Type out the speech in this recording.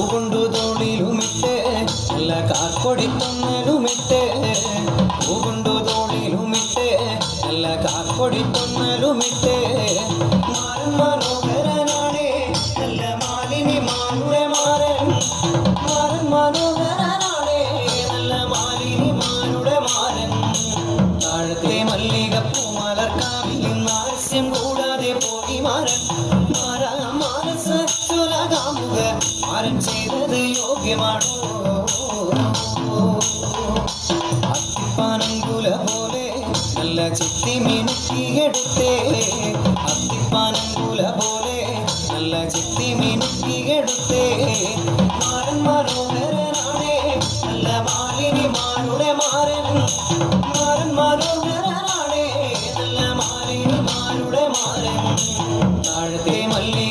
പൂകൊണ്ടു തോളിലുമിട്ട് നല്ല കാക്കൊടിത്തൊന്നലുമിട്ട് പൂകൊണ്ടു തോളിലുമിട്ട് നല്ല കാക്കൊടിത്തൊന്നലുമിട്ട് മാരൻ മനോഹരനാണ് സംഹാരം ചെയ്തത് യോഗ്യമാണോ? അത്തിപ്പാനം കുല പോലെ നല്ല ചിത്തി മിനുക്കിയെടുത്തേ അത്തിപ്പാനം കുല പോലെ നല്ല ചിത്തി മിനുക്കിയെടുത്തേ മാടൻ താഴത്തെ മല്ലി